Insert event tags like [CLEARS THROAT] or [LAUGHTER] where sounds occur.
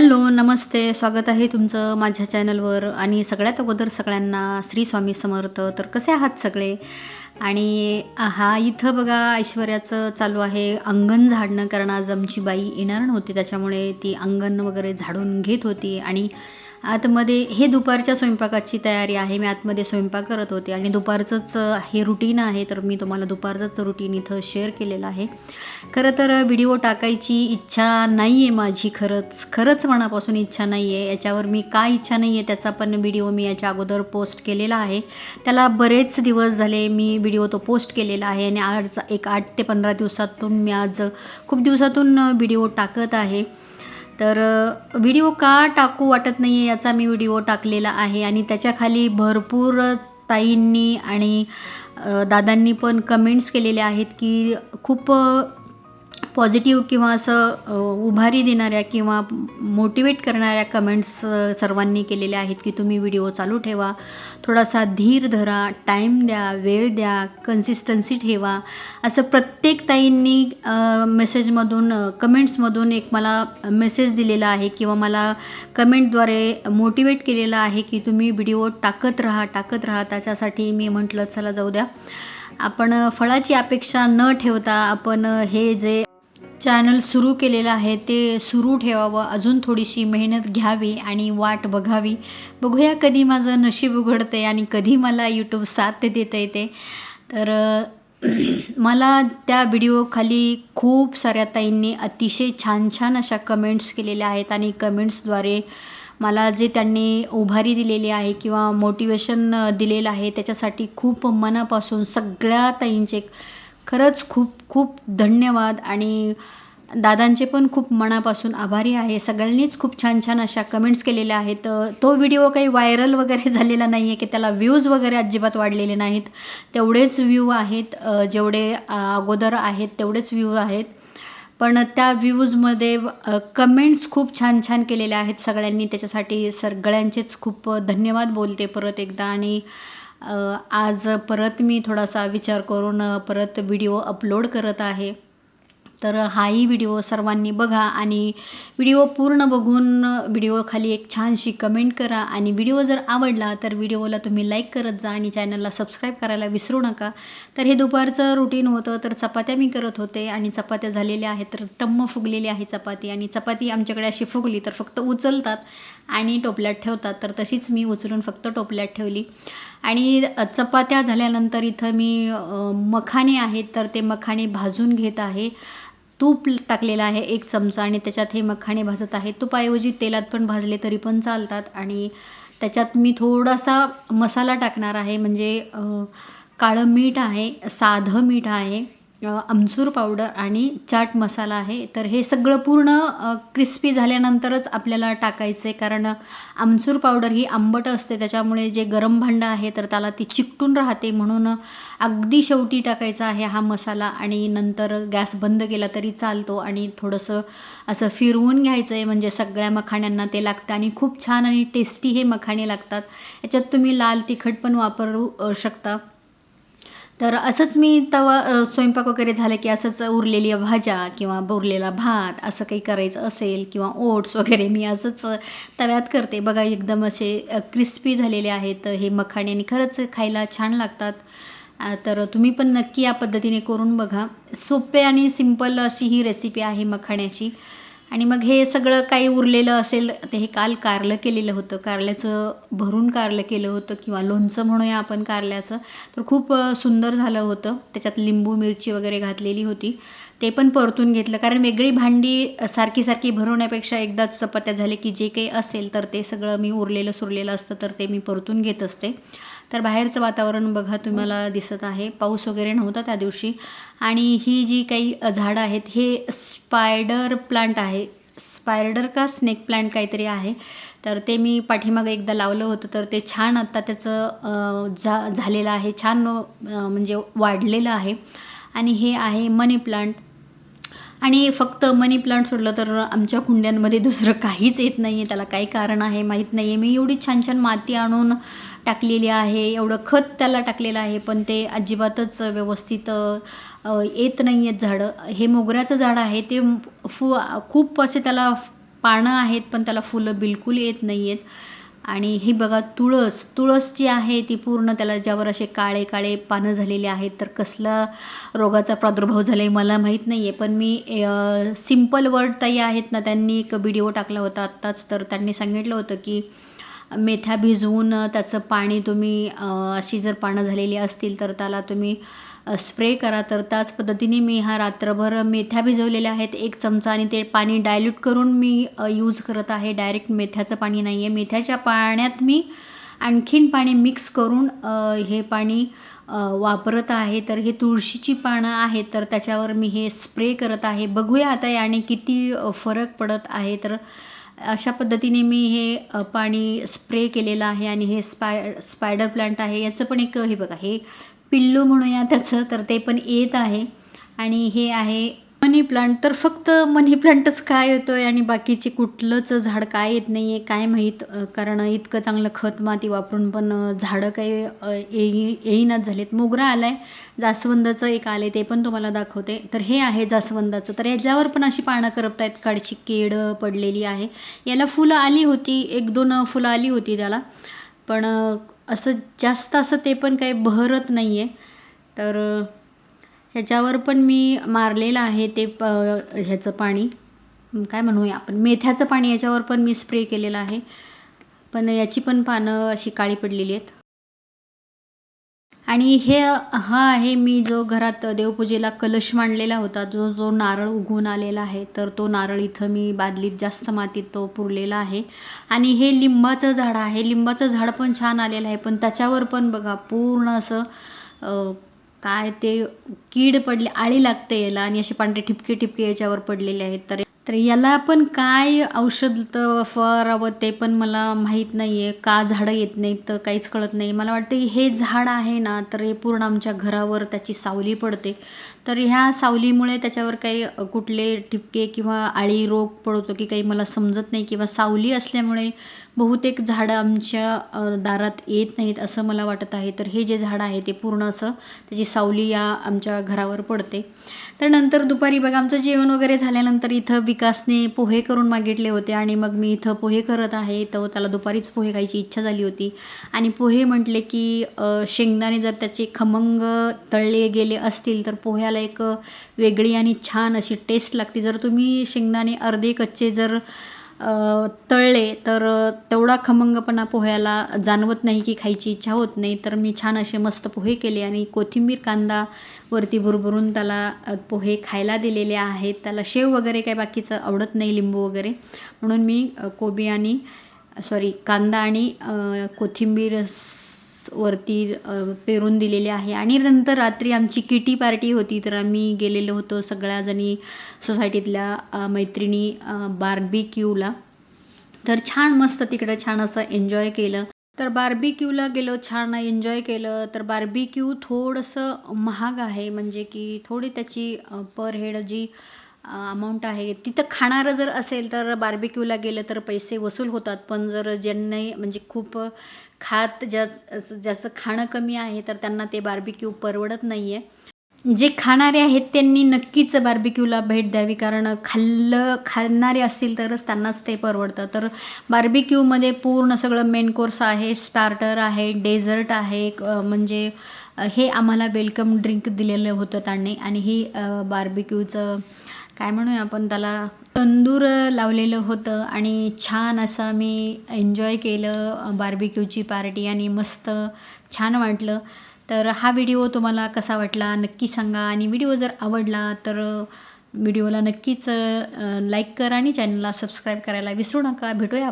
Hello नमस्ते. स्वागत आहे तुमचं माझ्या चॅनलवर. आणि सगळ्यात अगोदर सगळ्यांना श्री स्वामी समर्थ. तर कसे आहात सगळे? आणि हा इथं बघा ऐश्वर्याचं चालू आहे अंगण झाडणं कारण आज आमची बाई येणार नव्हती. त्याच्यामुळे ती अंगण वगैरे झाडून घेत होती. आणि आतमध्ये हे दुपारच्या स्वयंपाकाची तयारी आहे. मी आतमध्ये स्वयंपाक करत होते आणि दुपारचंच हे रुटीन आहे तर मी तुम्हाला दुपारचंच रुटीन इथं शेअर केलेलं आहे. खरं तर व्हिडिओ टाकायची इच्छा नाही आहे माझी खरंच. खरंच मनापासून इच्छा नाही आहे याच्यावर मी काय इच्छा नाही आहे त्याचा पण व्हिडिओ मी याच्या अगोदर पोस्ट केलेला आहे. त्याला बरेच दिवस झाले मी व्हिडिओ तो पोस्ट केलेला आहे आणि आज एक आठ ते पंधरा दिवसातून मी आज खूप दिवसातून व्हिडिओ टाकत आहे. तर व्हिडिओ का टाकू वाटत नाही आहे याचा मी व्हिडिओ टाकलेला आहे आणि त्याच्याखाली भरपूर ताईंनी आणि दादांनी पण कमेंट्स केलेले आहेत की खूप पॉझिटिव्ह किंवा असं उभारी देणाऱ्या किंवा मोटिवेट करणाऱ्या कमेंट्स सर्वांनी केलेल्या आहेत की तुम्ही व्हिडिओ चालू ठेवा. थोडासा धीर धरा टाईम द्या वेळ द्या कन्सिस्टन्सी ठेवा. असं प्रत्येक ताईंनी मेसेजमधून कमेंट्समधून एक मला मेसेज दिलेला आहे किंवा मला कमेंटद्वारे मोटिवेट केलेलं आहे की तुम्ही व्हिडिओ टाकत राहा टाकत राहा. त्याच्यासाठी मी म्हटलं चला जाऊ द्या. आपण फळाची अपेक्षा न ठेवता आपण हे जे चॅनल सुरू केलेलं आहे ते सुरू ठेवावं. अजून थोडीशी मेहनत घ्यावी आणि वाट बघावी. बघूया कधी माझं नशीब उघडते आणि कधी मला यूट्यूब साथ देता ते. तर [CLEARS THROAT] मला त्या व्हिडिओखाली खूप साऱ्या ताईंनी अतिशय छान छान अशा कमेंट्स केलेल्या आहेत आणि कमेंट्सद्वारे मला जे त्यांनी उभारी दिलेली आहे किंवा मोटिवेशन दिलेलं आहे त्याच्यासाठी खूप मनापासून सगळ्या ताईंचे खरंच खूप खूप धन्यवाद आणि दादांचे पण खूप मनापासून आभारी आहे. सगळ्यांनीच खूप छान छान अशा कमेंट्स केलेल्या आहेत. तो व्हिडिओ काही व्हायरल वगैरे [LAUGHS] झालेला नाही आहे की त्याला व्ह्यूज वगैरे अजिबात वाढलेले नाहीत. तेवढेच व्ह्यू आहेत. जेवढे अगोदर आहेत तेवढेच व्ह्यू आहेत. पण त्या व्ह्यूजमध्ये कमेंट्स खूप छान छान केलेल्या आहेत सगळ्यांनी. त्याच्यासाठी सगळ्यांचेच खूप धन्यवाद बोलते परत एकदा. आणि आज परत मी थोडासा विचार करून परत व्हिडिओ अपलोड करत आहे. तर हाही व्हिडिओ सर्वांनी बघा आणि व्हिडिओ पूर्ण बघून व्हिडिओ खाली एक छानशी कमेंट करा आणि व्हिडिओ जर आवडला तर व्हिडिओला तुम्ही लाईक करत जा आणि चॅनलला सबस्क्राईब करायला विसरू नका. तर हे दुपारचं रुटीन होतं तर चपात्या मी करत होते आणि चपात्या झालेल्या आहेत तर टम्म फुगलेली आहे चपाती आणि चपाती आमच्याकडे अशी फुगली तर फक्त उचलतात आणि टोपल्यात ठेवतात तर तशीच मी उचलून फक्त टोपल्यात ठेवली. आणि चपात्या झाल्यानंतर इथं मी मखाने मखाणे आहेत तर ते मखाणे भाजून घेत आहे. तूप टाकलेलं आहे एक चमचा आणि त्याच्यात हे मखाणे भाजत आहे. तुपाऐवजी तेलात पण भाजले तरी पण चालतात आणि त्याच्यात मी थोडासा मसाला टाकणार आहे. म्हणजे काळं मीठ आहे साधं मीठ आहे. आमचूर पावडर आणि चाट मसाला आहे. तर हे सगळं पूर्ण क्रिस्पी झाल्यानंतरच आपल्याला टाकायचं आहे कारण आमचूर पावडर ही आंबट असते. त्याच्यामुळे जे गरम भांडं आहे तर त्याला ती चिकटून राहते. म्हणून अगदी शेवटी टाकायचा आहे हा मसाला. आणि नंतर गॅस बंद केला तरी चालतो. आणि थोडंसं असं फिरवून घ्यायचं आहे म्हणजे सगळ्या मखाण्यांना ते लागतं. आणि खूप छान आणि टेस्टी हे मखाणे लागतात. याच्यात तुम्ही लाल तिखट पण वापरू शकता. तर असंच मी तवा स्वयंपाक वगैरे झालं की असंच उरलेल्या भाज्या किंवा उरलेला भात असं काही करायचं असेल किंवा ओट्स वगैरे मी असंच तव्यात करते. बघा एकदम असे क्रिस्पी झालेले आहेत. हे मखाणे आणि खरंच खायला छान लागतात. तर तुम्ही पण नक्की या पद्धतीने करून बघा. सोपे आणि सिंपल अशी ही रेसिपी आहे मखाण्याची. आणि मग हे सगळं काही उरलेलं असेल ते हे काल कारलं केलेलं होतं. कारल्याचं भरून कारलं केलं होतं किंवा लोणचं म्हणूया आपण कारल्याचं. तर खूप सुंदर झालं होतं. त्याच्यात लिंबू मिरची वगैरे घातलेली होती. ते पण परतून घेतलं. कारण वेगळी भांडी सारखी सारखी भरवण्यापेक्षा एकदाच चपात्या झाले की जे काही असेल तर ते सगळं मी उरलेलं सुरलेलं असतं तर ते मी परतून घेत असते. तर बाहेरचं वातावरण बघा तुम्हाला दिसत आहे. पाऊस वगैरे नव्हता त्या दिवशी. आणि ही जी काही झाडं आहेत हे स्पायडर प्लांट आहे. स्पायडर का स्नेक प्लांट काहीतरी आहे. तर ते मी पाठीमागं एकदा लावलं होतं. तर ते छान आत्ता त्याचं झा झालेलं आहे. छान म्हणजे वाढलेलं आहे. आणि हे आहे मनी प्लांट. आणि फक्त मनी प्लांट सोडलं तर आमच्या कुंड्यांमध्ये दुसरं काहीच येत नाही आहे त्याला काही कारण आहे माहीत नाही आहे मी एवढी छान छान माती आणून टाकलेली आहे. एवढं खत त्याला टाकलेलं आहे पण ते अजिबातच व्यवस्थित येत नाही आहेत झाडं. हे मोगऱ्याचं झाड आहे ते फु खूप असे त्याला पानं आहेत पण त्याला फुलं बिलकुल येत नाही आहेत आणि ही बघा तुळस तुळस जी आहे ती पूर्ण त्याला ज्यावर असे काळे काळे पानं झालेले आहेत तर कसला रोगाचा प्रादुर्भाव झाला आहे मला माहीत नाही आहे पण मी सिंपल वर्ड ताई आहेत ना त्यांनी एक व्हिडिओ टाकला होता आत्ताच तर त्यांनी सांगितलं होतं की मेथ्या भिजवून त्याचं पाणी तुम्ही अशी जर पानं झालेली असतील तर त्याला तुम्ही स्प्रे करा. तर त्याच पद्धतीने मी हा रात्रभर मेथ्या भिजवलेल्या आहेत. एक चमचा आणि ते पाणी डायल्यूट करून मी यूज करत आहे. डायरेक्ट मेथ्याचं पाणी नाही आहे मेथ्याच्या पाण्यात मी आणखीन पाणी मिक्स करून हे पाणी वापरत आहे. तर हे तुळशीची पानं आहेत. तर त्याच्यावर मी हे स्प्रे करत आहे. बघूया आता याने किती फरक पडत आहे. तर अशा पद्धतीने मी हे पाणी स्प्रे केलेलं आहे आणि हे स्पाय स्पायडर प्लांट आहे. याचं पण एक हे बघा हे पिल्लू म्हणूया त्याचं तर ते पण येत आहे. आणि हे आहे मनी प्लांट. तर फक्त मनी प्लांटच काय येतो आहे आणि बाकीचे कुठलंच झाड काय येत नाही आहे काय माहीत कारण इतकं चांगलं खत माती वापरून पण झाडं काही येई येईनाच झालेत. मोगरा आला आहे जास्वंदाचं एक आले ते पण तुम्हाला दाखवते. तर हे आहे जास्वंदाचं. तर याच्यावर पण अशी पानं करत आहेत काडची केड पडलेली आहे. याला फुलं आली होती एक दोन फुलं आली होती त्याला. पण असं जास्त असं ते पण काही बहरत नाही आहे तर ह्याच्यावर पण मी मारलेलं आहे ते प ह्याचं पाणी. काय म्हणूया आपण मेथ्याचं पाणी याच्यावर पण मी स्प्रे केलेलं आहे. पण याची पण पानं अशी काळी पडलेली आहेत. आणि हे हा आहे मी जो घरात देवपूजेला कलश मांडलेला होता जो जो नारळ उगवून आलेला आहे तर तो नारळ इथं मी बादलीत जास्त मातीत तो पुरलेला आहे. आणि हे लिंबाचं झाड आहे लिंबाचं झाड पण छान आलेलं आहे पण त्याच्यावर पण बघा पूर्ण असं काय ते कीड पडले आळी लागते याला आणि असे पांढरे ठिपके ठिपके याच्यावर पडलेले आहेत. तर तर याला पण काय औषध फवारावं ते पण मला माहीत नाही आहे का झाडं येत नाहीत तर काहीच कळत नाही. मला वाटतं की हे झाड आहे ना तर हे पूर्ण आमच्या घरावर त्याची सावली पडते. तर ह्या सावलीमुळे त्याच्यावर काही कुठले ठिपके किंवा आळी रोग पडतो की काही मला समजत नाही किंवा सावली असल्यामुळे बहुतेक झाडं आमच्या दारात येत नाहीत असं मला वाटत आहे. तर हे जे झाड आहे ते पूर्ण असं त्याची सावली या आमच्या घरावर पडते. तर नंतर दुपारी बघा आमचं जेवण वगैरे झाल्यानंतर इथं विक विकासने पोहे करून मागितले होते आणि मग मी इथं पोहे करत आहे तर त्याला दुपारीच पोहे खायची इच्छा झाली होती. आणि पोहे म्हटले की शेंगदाणे जर त्याचे खमंग तळले गेले असतील तर पोह्याला एक वेगळी आणि छान अशी टेस्ट लागते. जर तुम्ही शेंगदाणे अर्धे कच्चे जर तळले तर तेवढा खमंगपणा पोह्याला जाणवत नाही की खायची इच्छा होत नाही. तर मी छान असे मस्त पोहे केले आणि कोथिंबीर कांदा वरती भुरभुरून त्याला पोहे खायला दिलेले आहेत. त्याला शेव वगैरे काही बाकीचं आवडत नाही लिंबू वगैरे. म्हणून मी कोबी आणि सॉरी कांदा आणि कोथिंबीर वरती पेरून दिलेले आहे. आणि नंतर रात्री आमची किटी पार्टी होती. तर आम्ही गेलेलो होतो सगळ्याजणी सोसायटीतल्या मैत्रिणी मैत्रिणी बार्बिक्यूला. तर छान मस्त तिकडं छान असं एन्जॉय केलं. तर बार्बिक्यूला गेलो छान एन्जॉय केलं. तर बार्बिक्यू थोडंसं महाग आहे. म्हणजे की थोडी त्याची पर हेड जी अमाऊंट आहे. तिथं खाणारं जर असेल तर बार्बिक्यूला गेलं तर पैसे वसूल होतात. पण जर ज्यांनी म्हणजे खूप खात ज्या ज्याचं खाणं कमी आहे तर त्यांना ते बार्बिक्यू परवडत नाही आहे जे खाणारे आहेत त्यांनी नक्कीच बार्बिक्यूला भेट द्यावी. कारण खाल्लं खाणारे असतील तरच त्यांनाच ते परवडतं. तर बार्बिक्यूमध्ये पूर्ण सगळं मेन कोर्स आहे. स्टार्टर आहे डेझर्ट आहे. म्हणजे हे आम्हाला वेलकम ड्रिंक दिलेलं होतं त्यांनी. आणि ही बार्बिक्यूचं काय म्हणूया आपण? त्याला तंदूर लावलेलं होतं आणि छान असं मी एन्जॉय केलं. बार्बिक्यूची पार्टी आणि मस्त छान वाटलं. तर हा व्हिडिओ तुम्हाला कसा वाटला नक्की सांगा. आणि व्हिडिओ जर आवडला तर व्हिडिओला नक्कीच लाईक करा आणि चॅनलला सबस्क्राईब करायला विसरू नका. भेटूया